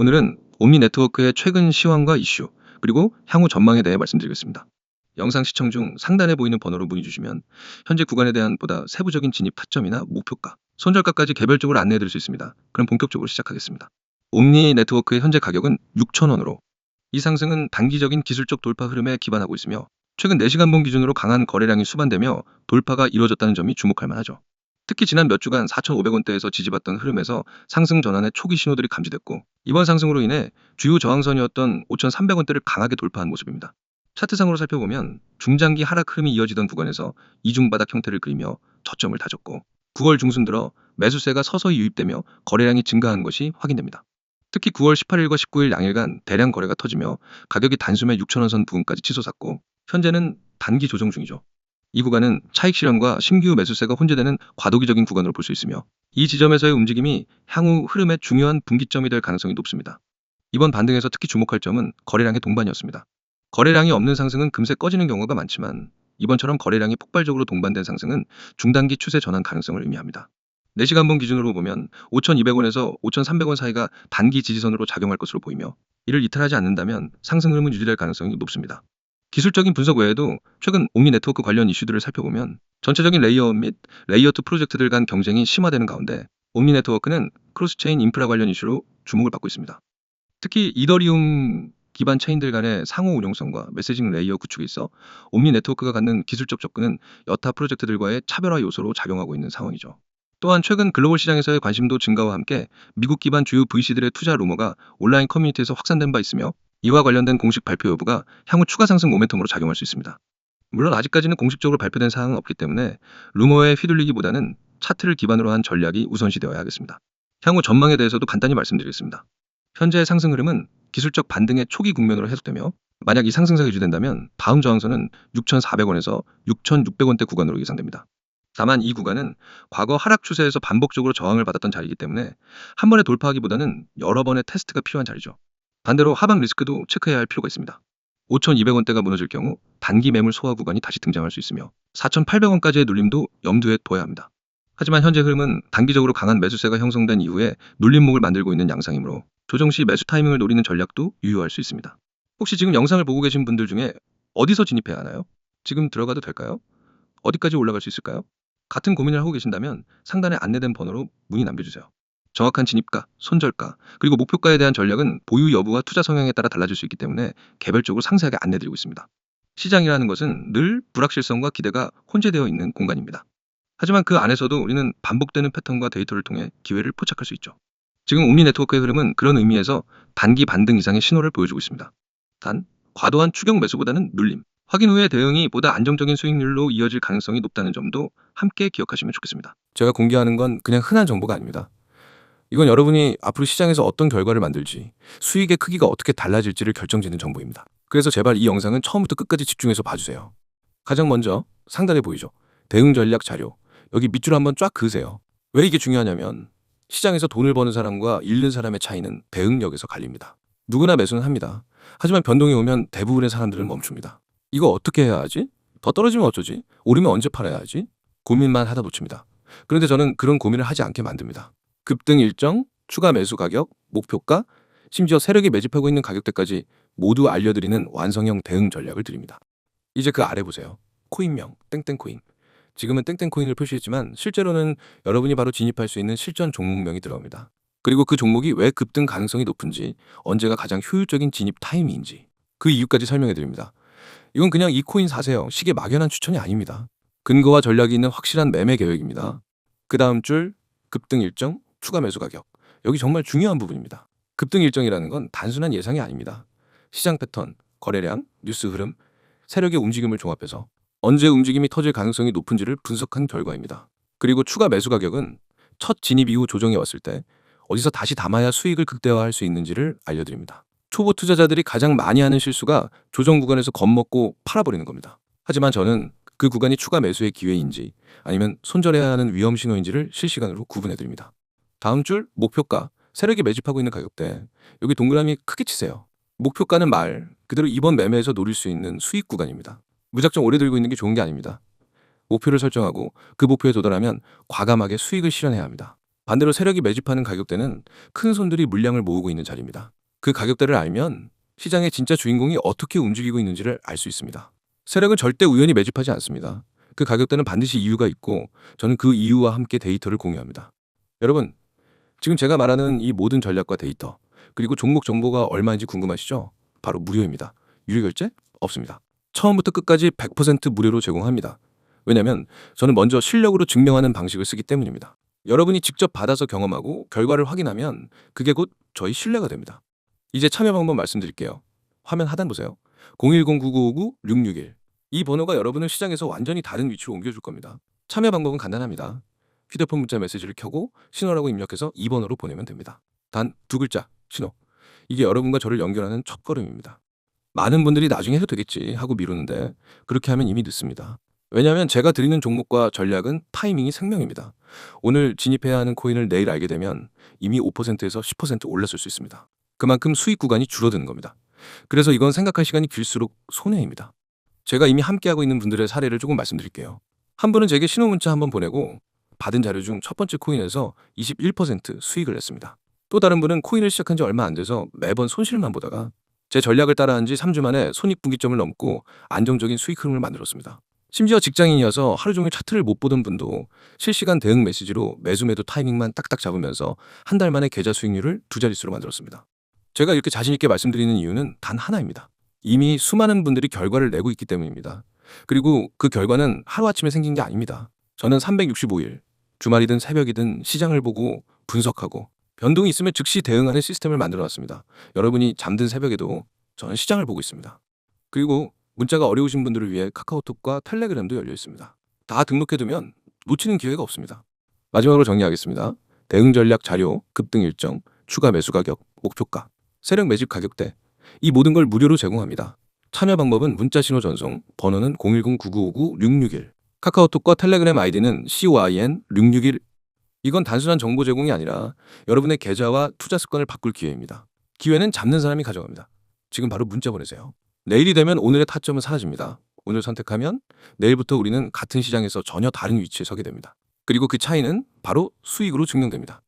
오늘은 옴니 네트워크의 최근 시황과 이슈, 그리고 향후 전망에 대해 말씀드리겠습니다. 영상 시청 중 상단에 보이는 번호로 문의 주시면 현재 구간에 대한 보다 세부적인 진입 타점이나 목표가, 손절가까지 개별적으로 안내해 드릴 수 있습니다. 그럼 본격적으로 시작하겠습니다. 옴니 네트워크의 현재 가격은 6,000원으로 이 상승은 단기적인 기술적 돌파 흐름에 기반하고 있으며 최근 4시간봉 기준으로 강한 거래량이 수반되며 돌파가 이루어졌다는 점이 주목할 만하죠. 특히 지난 몇 주간 4,500원대에서 지지받던 흐름에서 상승 전환의 초기 신호들이 감지됐고 이번 상승으로 인해 주요 저항선이었던 5,300원대를 강하게 돌파한 모습입니다. 차트상으로 살펴보면 중장기 하락 흐름이 이어지던 구간에서 이중바닥 형태를 그리며 저점을 다졌고 9월 중순 들어 매수세가 서서히 유입되며 거래량이 증가한 것이 확인됩니다. 특히 9월 18일과 19일 양일간 대량 거래가 터지며 가격이 단숨에 6천원 선 부근까지 치솟았고 현재는 단기 조정 중이죠. 이 구간은 차익 실현과 신규 매수세가 혼재되는 과도기적인 구간으로 볼 수 있으며 이 지점에서의 움직임이 향후 흐름의 중요한 분기점이 될 가능성이 높습니다. 이번 반등에서 특히 주목할 점은 거래량의 동반이었습니다. 거래량이 없는 상승은 금세 꺼지는 경우가 많지만 이번처럼 거래량이 폭발적으로 동반된 상승은 중단기 추세 전환 가능성을 의미합니다. 4시간봉 기준으로 보면 5,200원에서 5,300원 사이가 단기 지지선으로 작용할 것으로 보이며 이를 이탈하지 않는다면 상승 흐름은 유지될 가능성이 높습니다. 기술적인 분석 외에도 최근 옴니 네트워크 관련 이슈들을 살펴보면 전체적인 레이어 및 레이어 2 프로젝트들 간 경쟁이 심화되는 가운데 옴니 네트워크는 크로스체인 인프라 관련 이슈로 주목을 받고 있습니다. 특히 이더리움 기반 체인들 간의 상호 운용성과 메시징 레이어 구축에 있어 옴니 네트워크가 갖는 기술적 접근은 여타 프로젝트들과의 차별화 요소로 작용하고 있는 상황이죠. 또한 최근 글로벌 시장에서의 관심도 증가와 함께 미국 기반 주요 VC들의 투자 루머가 온라인 커뮤니티에서 확산된 바 있으며 이와 관련된 공식 발표 여부가 향후 추가 상승 모멘텀으로 작용할 수 있습니다. 물론 아직까지는 공식적으로 발표된 사항은 없기 때문에 루머에 휘둘리기보다는 차트를 기반으로 한 전략이 우선시되어야 하겠습니다. 향후 전망에 대해서도 간단히 말씀드리겠습니다. 현재의 상승 흐름은 기술적 반등의 초기 국면으로 해석되며 만약 이 상승세가 유지된다면 다음 저항선은 6,400원에서 6,600원대 구간으로 예상됩니다. 다만 이 구간은 과거 하락 추세에서 반복적으로 저항을 받았던 자리이기 때문에 한 번에 돌파하기보다는 여러 번의 테스트가 필요한 자리죠. 반대로 하방 리스크도 체크해야 할 필요가 있습니다. 5,200원대가 무너질 경우 단기 매물 소화 구간이 다시 등장할 수 있으며 4,800원까지의 눌림도 염두에 둬야 합니다. 하지만 현재 흐름은 단기적으로 강한 매수세가 형성된 이후에 눌림목을 만들고 있는 양상이므로 조정 시 매수 타이밍을 노리는 전략도 유효할 수 있습니다. 혹시 지금 영상을 보고 계신 분들 중에 어디서 진입해야 하나요? 지금 들어가도 될까요? 어디까지 올라갈 수 있을까요? 같은 고민을 하고 계신다면 상단에 안내된 번호로 문의 남겨주세요. 정확한 진입가, 손절가, 그리고 목표가에 대한 전략은 보유 여부와 투자 성향에 따라 달라질 수 있기 때문에 개별적으로 상세하게 안내드리고 있습니다. 시장이라는 것은 늘 불확실성과 기대가 혼재되어 있는 공간입니다. 하지만 그 안에서도 우리는 반복되는 패턴과 데이터를 통해 기회를 포착할 수 있죠. 지금 옴니 네트워크의 흐름은 그런 의미에서 단기 반등 이상의 신호를 보여주고 있습니다. 단, 과도한 추격 매수보다는 눌림, 확인 후에 대응이 보다 안정적인 수익률로 이어질 가능성이 높다는 점도 함께 기억하시면 좋겠습니다. 제가 공개하는 건 그냥 흔한 정보가 아닙니다. 이건 여러분이 앞으로 시장에서 어떤 결과를 만들지, 수익의 크기가 어떻게 달라질지를 결정짓는 정보입니다. 그래서 제발 이 영상은 처음부터 끝까지 집중해서 봐주세요. 가장 먼저 상단에 보이죠? 대응 전략 자료. 여기 밑줄 한번 쫙 그으세요. 왜 이게 중요하냐면 시장에서 돈을 버는 사람과 잃는 사람의 차이는 대응력에서 갈립니다. 누구나 매수는 합니다. 하지만 변동이 오면 대부분의 사람들은 멈춥니다. 이거 어떻게 해야 하지? 더 떨어지면 어쩌지? 오르면 언제 팔아야 하지? 고민만 하다 놓칩니다. 그런데 저는 그런 고민을 하지 않게 만듭니다. 급등 일정, 추가 매수 가격, 목표가, 심지어 세력이 매집하고 있는 가격대까지 모두 알려드리는 완성형 대응 전략을 드립니다. 이제 그 아래 보세요. 코인명, 땡땡코인. 지금은 땡땡코인을 표시했지만 실제로는 여러분이 바로 진입할 수 있는 실전 종목명이 들어갑니다. 그리고 그 종목이 왜 급등 가능성이 높은지, 언제가 가장 효율적인 진입 타이밍인지 그 이유까지 설명해 드립니다. 이건 그냥 이 코인 사세요. 시계 막연한 추천이 아닙니다. 근거와 전략이 있는 확실한 매매 계획입니다. 그 다음 줄 급등 일정, 추가 매수 가격. 여기 정말 중요한 부분입니다. 급등 일정이라는 건 단순한 예상이 아닙니다. 시장 패턴, 거래량, 뉴스 흐름, 세력의 움직임을 종합해서 언제 움직임이 터질 가능성이 높은지를 분석한 결과입니다. 그리고 추가 매수 가격은 첫 진입 이후 조정이 왔을 때 어디서 다시 담아야 수익을 극대화할 수 있는지를 알려드립니다. 초보 투자자들이 가장 많이 하는 실수가 조정 구간에서 겁먹고 팔아버리는 겁니다. 하지만 저는 그 구간이 추가 매수의 기회인지 아니면 손절해야 하는 위험 신호인지를 실시간으로 구분해 드립니다. 다음 줄 목표가 세력이 매집하고 있는 가격대 여기 동그라미 크게 치세요. 목표가는 말 그대로 이번 매매에서 노릴 수 있는 수익 구간입니다. 무작정 오래 들고 있는 게 좋은 게 아닙니다. 목표를 설정하고 그 목표에 도달하면 과감하게 수익을 실현해야 합니다. 반대로 세력이 매집하는 가격대는 큰 손들이 물량을 모으고 있는 자리입니다. 그 가격대를 알면 시장의 진짜 주인공이 어떻게 움직이고 있는지를 알 수 있습니다. 세력은 절대 우연히 매집하지 않습니다. 그 가격대는 반드시 이유가 있고 저는 그 이유와 함께 데이터를 공유합니다. 여러분, 지금 제가 말하는 이 모든 전략과 데이터, 그리고 종목 정보가 얼마인지 궁금하시죠? 바로 무료입니다. 유료 결제 없습니다. 처음부터 끝까지 100% 무료로 제공합니다. 왜냐하면 저는 먼저 실력으로 증명하는 방식을 쓰기 때문입니다. 여러분이 직접 받아서 경험하고 결과를 확인하면 그게 곧 저희 신뢰가 됩니다. 이제 참여 방법 말씀드릴게요. 화면 하단 보세요. 010-9959-661. 이 번호가 여러분을 시장에서 완전히 다른 위치로 옮겨줄 겁니다. 참여 방법은 간단합니다. 휴대폰 문자 메시지를 켜고 신호라고 입력해서 이 번호로 보내면 됩니다. 단 두 글자, 신호. 이게 여러분과 저를 연결하는 첫 걸음입니다. 많은 분들이 나중에 해도 되겠지 하고 미루는데 그렇게 하면 이미 늦습니다. 왜냐하면 제가 드리는 종목과 전략은 타이밍이 생명입니다. 오늘 진입해야 하는 코인을 내일 알게 되면 이미 5%에서 10% 올랐을 수 있습니다. 그만큼 수익 구간이 줄어드는 겁니다. 그래서 이건 생각할 시간이 길수록 손해입니다. 제가 이미 함께하고 있는 분들의 사례를 조금 말씀드릴게요. 한 분은 제게 신호 문자 한번 보내고 받은 자료 중 첫 번째 코인에서 21% 수익을 냈습니다. 또 다른 분은 코인을 시작한 지 얼마 안 돼서 매번 손실만 보다가 제 전략을 따라한 지 3주 만에 손익분기점을 넘고 안정적인 수익 흐름을 만들었습니다. 심지어 직장인이어서 하루 종일 차트를 못 보던 분도 실시간 대응 메시지로 매수 매도 타이밍만 딱딱 잡으면서 한 달 만에 계좌 수익률을 두 자릿수로 만들었습니다. 제가 이렇게 자신 있게 말씀드리는 이유는 단 하나입니다. 이미 수많은 분들이 결과를 내고 있기 때문입니다. 그리고 그 결과는 하루아침에 생긴 게 아닙니다. 저는 365일, 주말이든 새벽이든 시장을 보고 분석하고 변동이 있으면 즉시 대응하는 시스템을 만들어 놨습니다. 여러분이 잠든 새벽에도 저는 시장을 보고 있습니다. 그리고 문자가 어려우신 분들을 위해 카카오톡과 텔레그램도 열려 있습니다. 다 등록해두면 놓치는 기회가 없습니다. 마지막으로 정리하겠습니다. 대응 전략 자료, 급등 일정, 추가 매수 가격, 목표가, 세력 매집 가격대 이 모든 걸 무료로 제공합니다. 참여 방법은 문자 신호 전송, 번호는 010-9959-661 카카오톡과 텔레그램 아이디는 COIN 661 이건 단순한 정보 제공이 아니라 여러분의 계좌와 투자 습관을 바꿀 기회입니다. 기회는 잡는 사람이 가져갑니다. 지금 바로 문자 보내세요. 내일이 되면 오늘의 타점은 사라집니다. 오늘 선택하면 내일부터 우리는 같은 시장에서 전혀 다른 위치에 서게 됩니다. 그리고 그 차이는 바로 수익으로 증명됩니다.